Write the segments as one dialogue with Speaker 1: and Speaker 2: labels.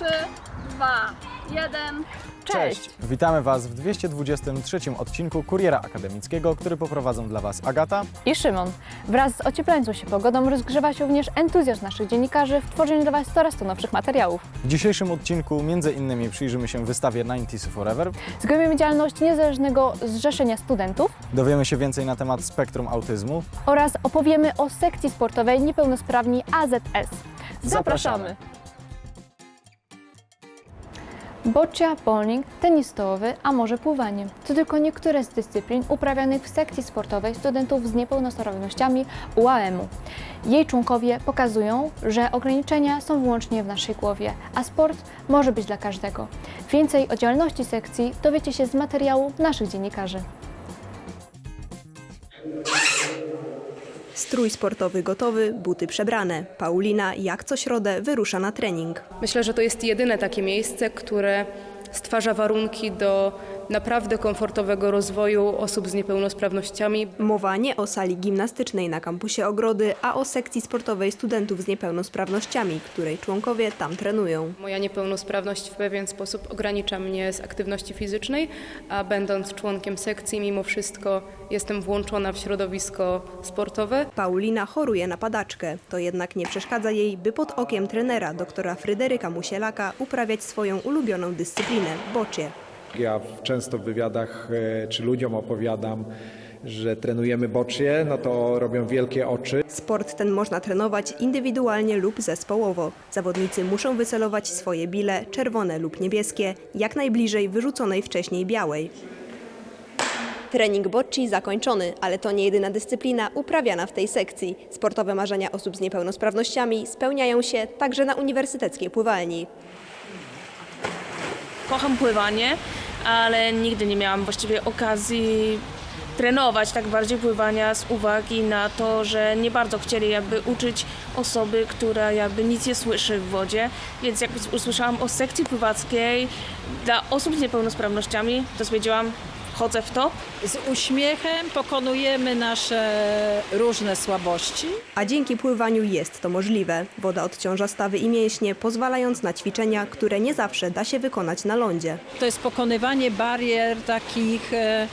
Speaker 1: 3, 2, 1.
Speaker 2: Cześć!
Speaker 3: Witamy Was w 223 odcinku Kuriera Akademickiego, który poprowadzą dla Was Agata.
Speaker 2: I Szymon. Wraz z ocieplającą się pogodą rozgrzewa się również entuzjazm naszych dziennikarzy w tworzeniu dla Was coraz to nowszych materiałów.
Speaker 3: W dzisiejszym odcinku między innymi przyjrzymy się wystawie 90s Forever,
Speaker 2: Zgłębimy działalność Niezależnego Zrzeszenia Studentów
Speaker 3: dowiemy się więcej na temat spektrum autyzmu.
Speaker 2: oraz opowiemy o sekcji sportowej Niepełnosprawni AZS.
Speaker 3: Zapraszamy.
Speaker 2: Boccia, bowling, tenis stołowy, a może pływanie. To tylko niektóre z dyscyplin uprawianych w sekcji sportowej studentów z niepełnosprawnościami UAM-u. Jej członkowie pokazują, że ograniczenia są wyłącznie w naszej głowie, a sport może być dla każdego. Więcej o działalności sekcji dowiecie się z materiału naszych dziennikarzy.
Speaker 4: Strój sportowy gotowy, buty przebrane. Paulina jak co środę wyrusza na trening.
Speaker 5: Myślę, że to jest jedyne takie miejsce, które stwarza warunki do naprawdę komfortowego rozwoju osób z niepełnosprawnościami.
Speaker 4: Mowa nie o sali gimnastycznej na kampusie Ogrody, a o sekcji sportowej studentów z niepełnosprawnościami, której członkowie tam trenują.
Speaker 5: Moja niepełnosprawność w pewien sposób ogranicza mnie z aktywności fizycznej, a będąc członkiem sekcji, mimo wszystko jestem włączona w środowisko sportowe.
Speaker 4: Paulina choruje na padaczkę. To jednak nie przeszkadza jej, by pod okiem trenera doktora Fryderyka Musielaka uprawiać swoją ulubioną dyscyplinę bocie.
Speaker 6: Ja często w wywiadach e, czy ludziom opowiadam, że trenujemy bocznie, no to robią wielkie oczy.
Speaker 4: Sport ten można trenować indywidualnie lub zespołowo. Zawodnicy muszą wycelować swoje bile, czerwone lub niebieskie, jak najbliżej wyrzuconej wcześniej białej. Trening bocci zakończony, ale to nie jedyna dyscyplina uprawiana w tej sekcji. Sportowe marzenia osób z niepełnosprawnościami spełniają się także na uniwersyteckiej pływalni.
Speaker 7: kocham pływanie, ale nigdy nie miałam właściwie okazji trenować tak bardziej pływania z uwagi na to, że nie bardzo chcieli jakby uczyć osoby, która jakby nic nie słyszy w wodzie, więc jak usłyszałam o sekcji pływackiej dla osób z niepełnosprawnościami, to stwierdziłam, wchodzę w to.
Speaker 8: Z uśmiechem pokonujemy nasze różne słabości.
Speaker 4: A dzięki pływaniu jest to możliwe. Woda odciąża stawy i mięśnie, pozwalając na ćwiczenia, które nie zawsze da się wykonać na lądzie.
Speaker 8: To jest pokonywanie barier takich, e,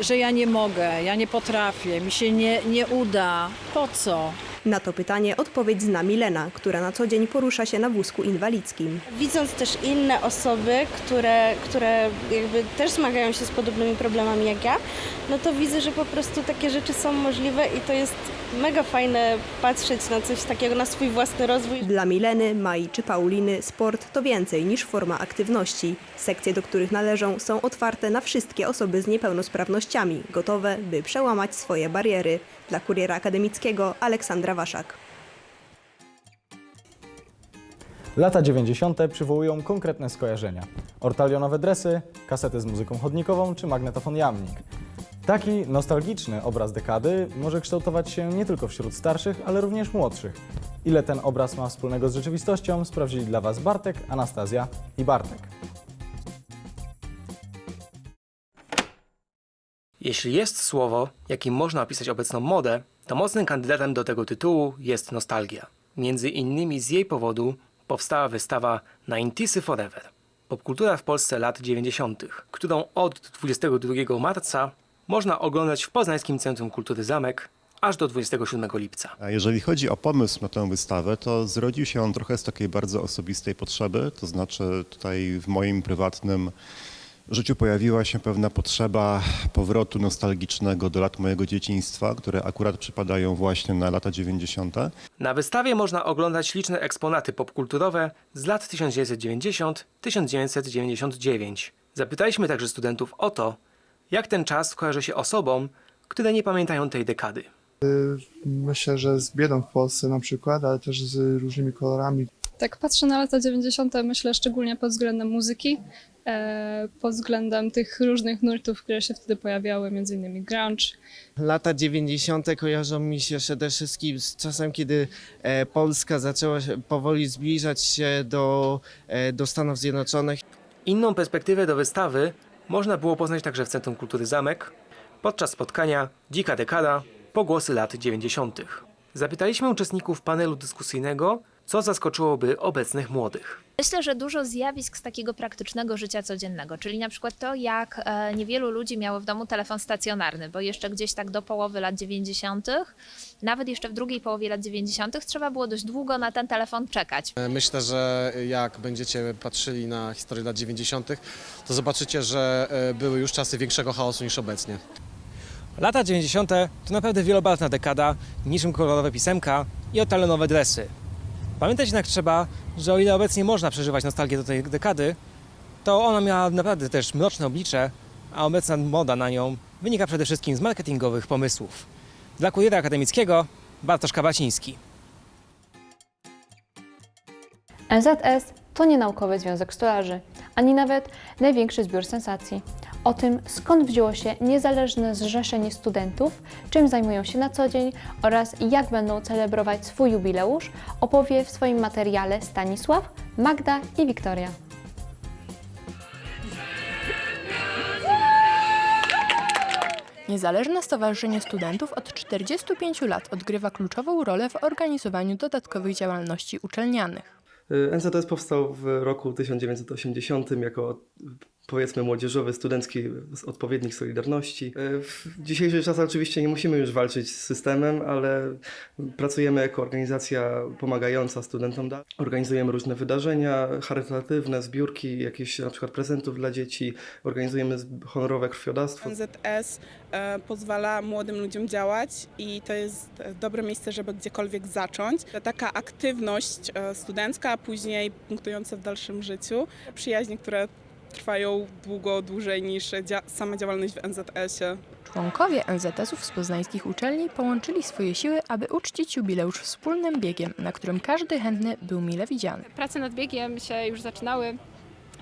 Speaker 8: że ja nie mogę, ja nie potrafię, mi się nie, nie uda. Po co?
Speaker 4: Na to pytanie odpowiedź zna Milena, która na co dzień porusza się na wózku inwalidzkim.
Speaker 9: widząc też inne osoby, które, które jakby też zmagają się z podobnymi problemami jak ja, no to widzę, że po prostu takie rzeczy są możliwe i to jest mega fajne patrzeć na coś takiego, na swój własny rozwój.
Speaker 4: Dla Mileny, Mai czy Pauliny sport to więcej niż forma aktywności. Sekcje, do których należą, są otwarte na wszystkie osoby z niepełnosprawnościami, gotowe, by przełamać swoje bariery. Dla Kuriera Akademickiego Aleksandra Waszak.
Speaker 3: Lata 90. przywołują konkretne skojarzenia. Ortalionowe dresy, kasety z muzyką chodnikową czy magnetofon jamnik. Taki nostalgiczny obraz dekady może kształtować się nie tylko wśród starszych, ale również młodszych. Ile ten obraz ma wspólnego z rzeczywistością, sprawdzili dla Was Bartek, Anastazja i Bartek.
Speaker 10: Jeśli jest słowo, jakim można opisać obecną modę, to mocnym kandydatem do tego tytułu jest nostalgia. Między innymi z jej powodu powstała wystawa 90 Forever. Popkultura w Polsce lat 90., którą od 22 marca można oglądać w Poznańskim Centrum Kultury Zamek aż do 27 lipca.
Speaker 11: A jeżeli chodzi o pomysł na tę wystawę, to zrodził się on trochę z takiej bardzo osobistej potrzeby. To znaczy, tutaj w moim prywatnym życiu pojawiła się pewna potrzeba powrotu nostalgicznego do lat mojego dzieciństwa, które akurat przypadają właśnie na lata 90.
Speaker 10: Na wystawie można oglądać liczne eksponaty popkulturowe z lat 1990-1999. Zapytaliśmy także studentów o to, jak ten czas kojarzy się osobom, które nie pamiętają tej dekady.
Speaker 12: Myślę, że z biedą w Polsce na przykład, ale też z różnymi kolorami.
Speaker 1: Tak patrzę na lata 90., myślę szczególnie pod względem muzyki, e, pod względem tych różnych nurtów, które się wtedy pojawiały, między innymi grunge.
Speaker 13: Lata 90. kojarzą mi się przede wszystkim z czasem, kiedy e, Polska zaczęła się powoli zbliżać się do, e, do Stanów Zjednoczonych.
Speaker 10: Inną perspektywę do wystawy można było poznać także w Centrum Kultury Zamek podczas spotkania Dzika Dekada Pogłosy lat 90. Zapytaliśmy uczestników panelu dyskusyjnego, co zaskoczyłoby obecnych młodych.
Speaker 14: Myślę, że dużo zjawisk z takiego praktycznego życia codziennego, czyli na przykład to, jak e, niewielu ludzi miało w domu telefon stacjonarny, bo jeszcze gdzieś tak do połowy lat 90., nawet jeszcze w drugiej połowie lat 90., trzeba było dość długo na ten telefon czekać.
Speaker 15: Myślę, że jak będziecie patrzyli na historię lat 90., to zobaczycie, że e, były już czasy większego chaosu niż obecnie.
Speaker 10: Lata 90. to naprawdę wielobarwna dekada, niczym kolorowe pisemka i otalenowe dresy. Pamiętać jednak trzeba, że o ile obecnie można przeżywać nostalgię do tej dekady, to ona miała naprawdę też mroczne oblicze, a obecna moda na nią wynika przede wszystkim z marketingowych pomysłów. Dla kuriera akademickiego Bartosz Kabaciński.
Speaker 2: NZS to nie naukowy związek stolarzy, ani nawet największy zbiór sensacji. O tym, skąd wzięło się niezależne zrzeszenie studentów, czym zajmują się na co dzień oraz jak będą celebrować swój jubileusz, opowie w swoim materiale Stanisław, Magda i Wiktoria.
Speaker 16: Niezależne Stowarzyszenie Studentów od 45 lat odgrywa kluczową rolę w organizowaniu dodatkowych działalności uczelnianych.
Speaker 17: NZS powstał w roku 1980 jako powiedzmy młodzieżowy, studencki odpowiednik Solidarności. W dzisiejszych czasach oczywiście nie musimy już walczyć z systemem, ale pracujemy jako organizacja pomagająca studentom. Organizujemy różne wydarzenia charytatywne, zbiórki, jakieś na przykład prezentów dla dzieci, organizujemy honorowe krwiodawstwo.
Speaker 18: NZS e, pozwala młodym ludziom działać i to jest dobre miejsce, żeby gdziekolwiek zacząć. Taka aktywność e, studencka, a później punktująca w dalszym życiu, przyjaźnie, które trwają długo, dłużej niż dzia sama działalność w NZS-ie.
Speaker 16: Członkowie NZS-ów z poznańskich uczelni połączyli swoje siły, aby uczcić jubileusz wspólnym biegiem, na którym każdy chętny był mile widziany.
Speaker 19: Prace nad biegiem się już zaczynały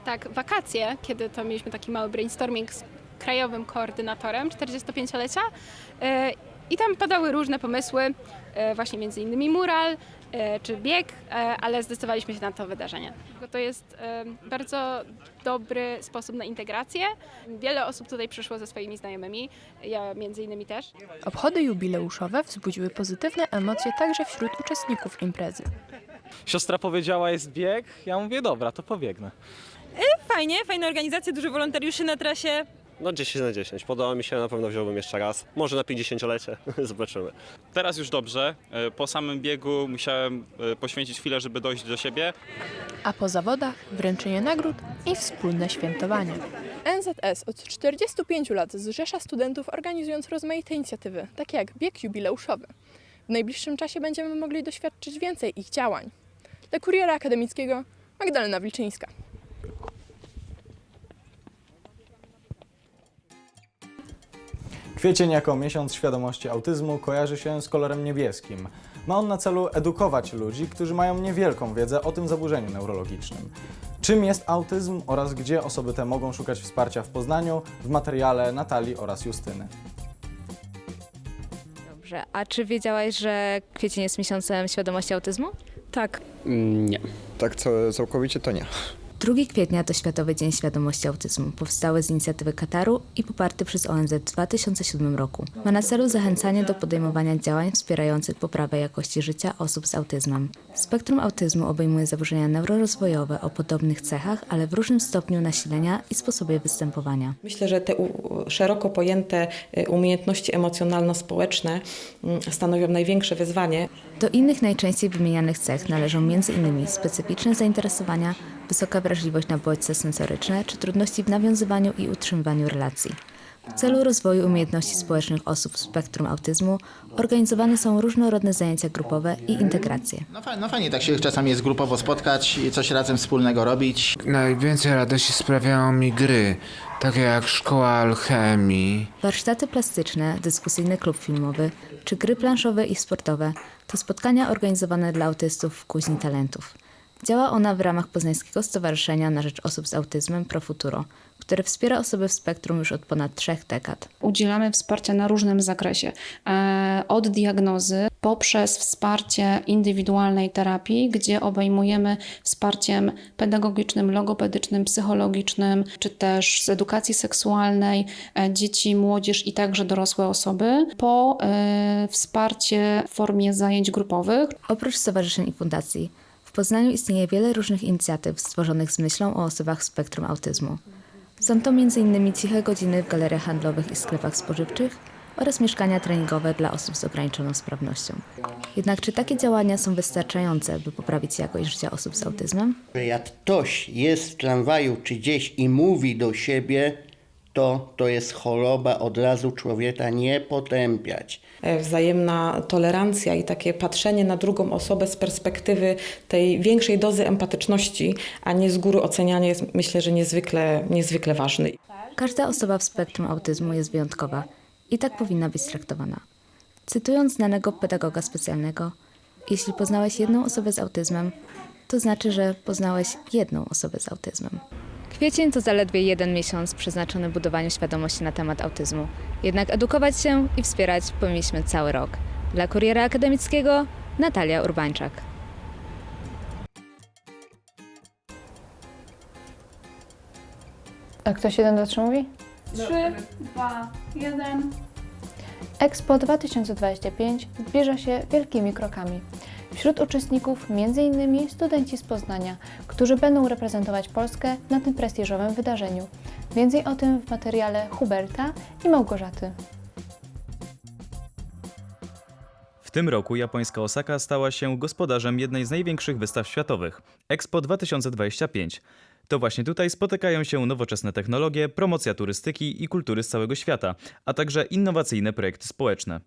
Speaker 19: tak wakacje, kiedy to mieliśmy taki mały brainstorming z krajowym koordynatorem 45-lecia e, i tam padały różne pomysły, e, właśnie między innymi mural czy bieg, ale zdecydowaliśmy się na to wydarzenie. To jest bardzo dobry sposób na integrację. Wiele osób tutaj przyszło ze swoimi znajomymi, ja między innymi też.
Speaker 16: Obchody jubileuszowe wzbudziły pozytywne emocje także wśród uczestników imprezy.
Speaker 20: Siostra powiedziała, jest bieg, ja mówię, dobra, to pobiegnę.
Speaker 21: Fajnie, fajna organizacja, dużo wolontariuszy na trasie.
Speaker 22: No 10 na 10. Podoba mi się, na pewno wziąłbym jeszcze raz. Może na 50-lecie, zobaczymy.
Speaker 20: Teraz już dobrze. E, Po samym biegu musiałem e, poświęcić chwilę, żeby dojść do siebie.
Speaker 16: A po zawodach wręczenie nagród i wspólne świętowanie.
Speaker 23: NZS od 45 lat zrzesza studentów organizując rozmaite inicjatywy, takie jak bieg jubileuszowy. W najbliższym czasie będziemy mogli doświadczyć więcej ich działań. Dla Kuriera Akademickiego Magdalena Wilczyńska.
Speaker 3: Kwiecień jako miesiąc świadomości autyzmu kojarzy się z kolorem niebieskim. Ma on na celu edukować ludzi, którzy mają niewielką wiedzę o tym zaburzeniu neurologicznym. Czym jest autyzm oraz gdzie osoby te mogą szukać wsparcia w Poznaniu w materiale Natalii oraz Justyny.
Speaker 24: Dobrze, a czy wiedziałaś, że kwiecień jest miesiącem świadomości autyzmu?
Speaker 25: Tak.
Speaker 26: Nie. Tak całkowicie to nie.
Speaker 24: 2 kwietnia to Światowy Dzień Świadomości Autyzmu, powstały z inicjatywy Kataru i poparty przez ONZ w 2007 roku. Ma na celu zachęcanie do podejmowania działań wspierających poprawę jakości życia osób z autyzmem. Spektrum autyzmu obejmuje zaburzenia neurorozwojowe o podobnych cechach, ale w różnym stopniu nasilenia i sposobie występowania.
Speaker 27: Myślę, że te szeroko pojęte y, umiejętności emocjonalno-społeczne mm, stanowią największe wyzwanie.
Speaker 24: Do innych najczęściej wymienianych cech należą m.in. specyficzne zainteresowania, wysoka wrażliwość na bodźce sensoryczne czy trudności w nawiązywaniu i utrzymywaniu relacji. W celu rozwoju umiejętności społecznych osób w spektrum autyzmu organizowane są różnorodne zajęcia grupowe i integracje.
Speaker 28: No fajnie, no fajnie tak się czasami jest grupowo spotkać i coś razem wspólnego robić.
Speaker 29: Najwięcej radości sprawiają mi gry, takie jak szkoła alchemii.
Speaker 24: Warsztaty plastyczne, dyskusyjny klub filmowy czy gry planszowe i sportowe to spotkania organizowane dla autystów w Kuźni Talentów. Działa ona w ramach Poznańskiego Stowarzyszenia na Rzecz Osób z Autyzmem Profuturo, które wspiera osoby w spektrum już od ponad trzech dekad.
Speaker 30: Udzielamy wsparcia na różnym zakresie. E, Od diagnozy poprzez wsparcie indywidualnej terapii, gdzie obejmujemy wsparciem pedagogicznym, logopedycznym, psychologicznym, czy też z edukacji seksualnej e, dzieci, młodzież i także dorosłe osoby, po e, wsparcie w formie zajęć grupowych.
Speaker 24: Oprócz stowarzyszeń i fundacji, W Poznaniu istnieje wiele różnych inicjatyw stworzonych z myślą o osobach w spektrum autyzmu. Są to m.in. ciche godziny w galeriach handlowych i sklepach spożywczych oraz mieszkania treningowe dla osób z ograniczoną sprawnością. Jednak czy takie działania są wystarczające, by poprawić jakość życia osób z autyzmem?
Speaker 31: jak ktoś jest w tramwaju czy gdzieś i mówi do siebie, to to jest choroba, od razu człowieka nie potępiać.
Speaker 27: E, Wzajemna tolerancja i takie patrzenie na drugą osobę z perspektywy tej większej dozy empatyczności, a nie z góry ocenianie jest myślę, że niezwykle, niezwykle ważny.
Speaker 24: Każda osoba w spektrum autyzmu jest wyjątkowa i tak powinna być traktowana. Cytując znanego pedagoga specjalnego, jeśli poznałeś jedną osobę z autyzmem, to znaczy, że poznałeś jedną osobę z autyzmem. Kwiecień to zaledwie jeden miesiąc przeznaczony budowaniu świadomości na temat autyzmu. Jednak edukować się i wspierać powinniśmy cały rok. Dla Kuriera Akademickiego Natalia Urbańczak.
Speaker 2: A ktoś 1, 2, 3 mówi?
Speaker 21: 3, 2, 1.
Speaker 2: Expo 2025 zbliża się wielkimi krokami. Wśród uczestników m.in. studenci z Poznania, którzy będą reprezentować Polskę na tym prestiżowym wydarzeniu. Więcej o tym w materiale Huberta i Małgorzaty.
Speaker 32: W tym roku japońska Osaka stała się gospodarzem jednej z największych wystaw światowych Expo 2025. To właśnie tutaj spotykają się nowoczesne technologie, promocja turystyki i kultury z całego świata, a także innowacyjne projekty społeczne.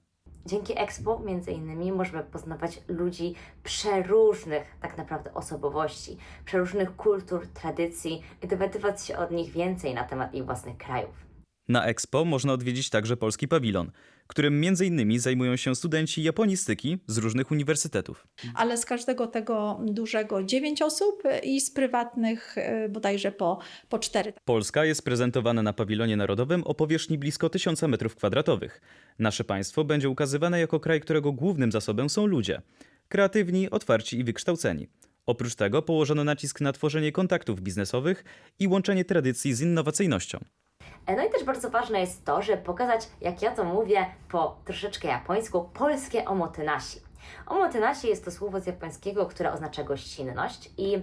Speaker 33: Dzięki Expo między innymi możemy poznawać ludzi przeróżnych tak naprawdę osobowości, przeróżnych kultur, tradycji i dowiadywać się od nich więcej na temat ich własnych krajów.
Speaker 32: Na Expo można odwiedzić także polski pawilon, którym m.in. zajmują się studenci japonistyki z różnych uniwersytetów.
Speaker 34: ale z każdego tego dużego 9 osób i z prywatnych y, bodajże po, po 4.
Speaker 32: Polska jest prezentowana na pawilonie narodowym o powierzchni blisko 1000 m2. Nasze państwo będzie ukazywane jako kraj, którego głównym zasobem są ludzie. Kreatywni, otwarci i wykształceni. Oprócz tego położono nacisk na tworzenie kontaktów biznesowych i łączenie tradycji z innowacyjnością.
Speaker 33: No i też bardzo ważne jest to, żeby pokazać, jak ja to mówię po troszeczkę japońsku, polskie omotenashi. Omotenashi jest to słowo z japońskiego, które oznacza gościnność i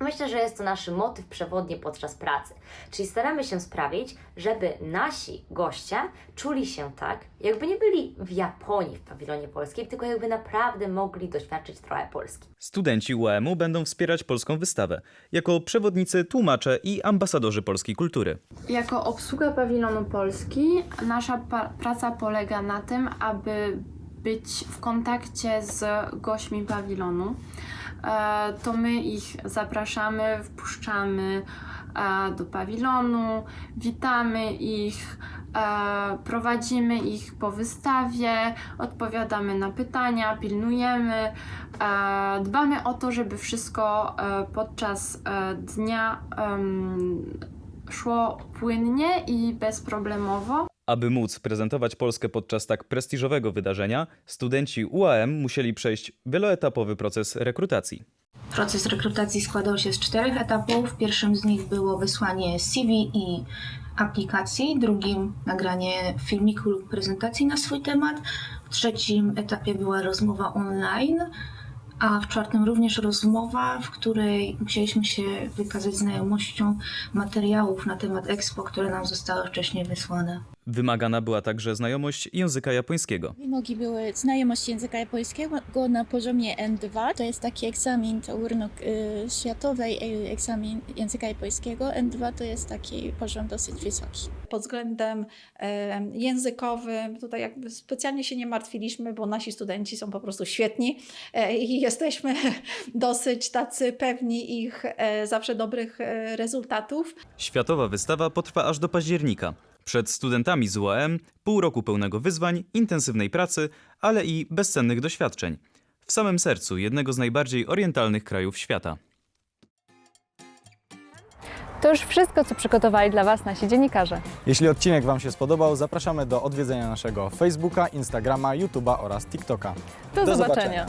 Speaker 33: Myślę, że jest to nasz motyw przewodni podczas pracy. Czyli staramy się sprawić, żeby nasi goście czuli się tak, jakby nie byli w Japonii w pawilonie polskim, tylko jakby naprawdę mogli doświadczyć trochę Polski.
Speaker 32: Studenci UAM-u będą wspierać polską wystawę, jako przewodnicy, tłumacze i ambasadorzy polskiej kultury.
Speaker 35: Jako obsługa pawilonu Polski nasza pa- praca polega na tym, aby być w kontakcie z gośćmi pawilonu. E, To my ich zapraszamy, wpuszczamy e, do pawilonu, witamy ich, e, prowadzimy ich po wystawie, odpowiadamy na pytania, pilnujemy, dbamy o to, żeby wszystko podczas dnia szło płynnie i bezproblemowo.
Speaker 32: Aby móc prezentować Polskę podczas tak prestiżowego wydarzenia, studenci UAM musieli przejść wieloetapowy proces rekrutacji.
Speaker 36: Proces rekrutacji składał się z czterech etapów. Pierwszym z nich było wysłanie CV i aplikacji, drugim nagranie filmiku lub prezentacji na swój temat, w trzecim etapie była rozmowa online, a w czwartym również rozmowa, w której musieliśmy się wykazać znajomością materiałów na temat Expo, które nam zostały wcześniej wysłane.
Speaker 32: Wymagana była także znajomość języka japońskiego.
Speaker 37: Wymogi były znajomość języka japońskiego na poziomie N2. To jest taki egzamin, y, światowej y, egzamin języka japońskiego. N2 to jest taki poziom dosyć wysoki.
Speaker 34: Pod względem e, językowym tutaj jakby specjalnie się nie martwiliśmy, bo nasi studenci są po prostu świetni e, i jesteśmy dosyć tacy pewni ich e, zawsze dobrych rezultatów.
Speaker 32: Światowa wystawa potrwa aż do października. Przed studentami z UAM pół roku pełnego wyzwań, intensywnej pracy, ale i bezcennych doświadczeń. W samym sercu jednego z najbardziej orientalnych krajów świata.
Speaker 2: To już wszystko, co przygotowali dla Was nasi dziennikarze.
Speaker 3: Jeśli odcinek Wam się spodobał, zapraszamy do odwiedzenia naszego Facebooka, Instagrama, YouTube'a oraz TikToka.
Speaker 2: Do zobaczenia.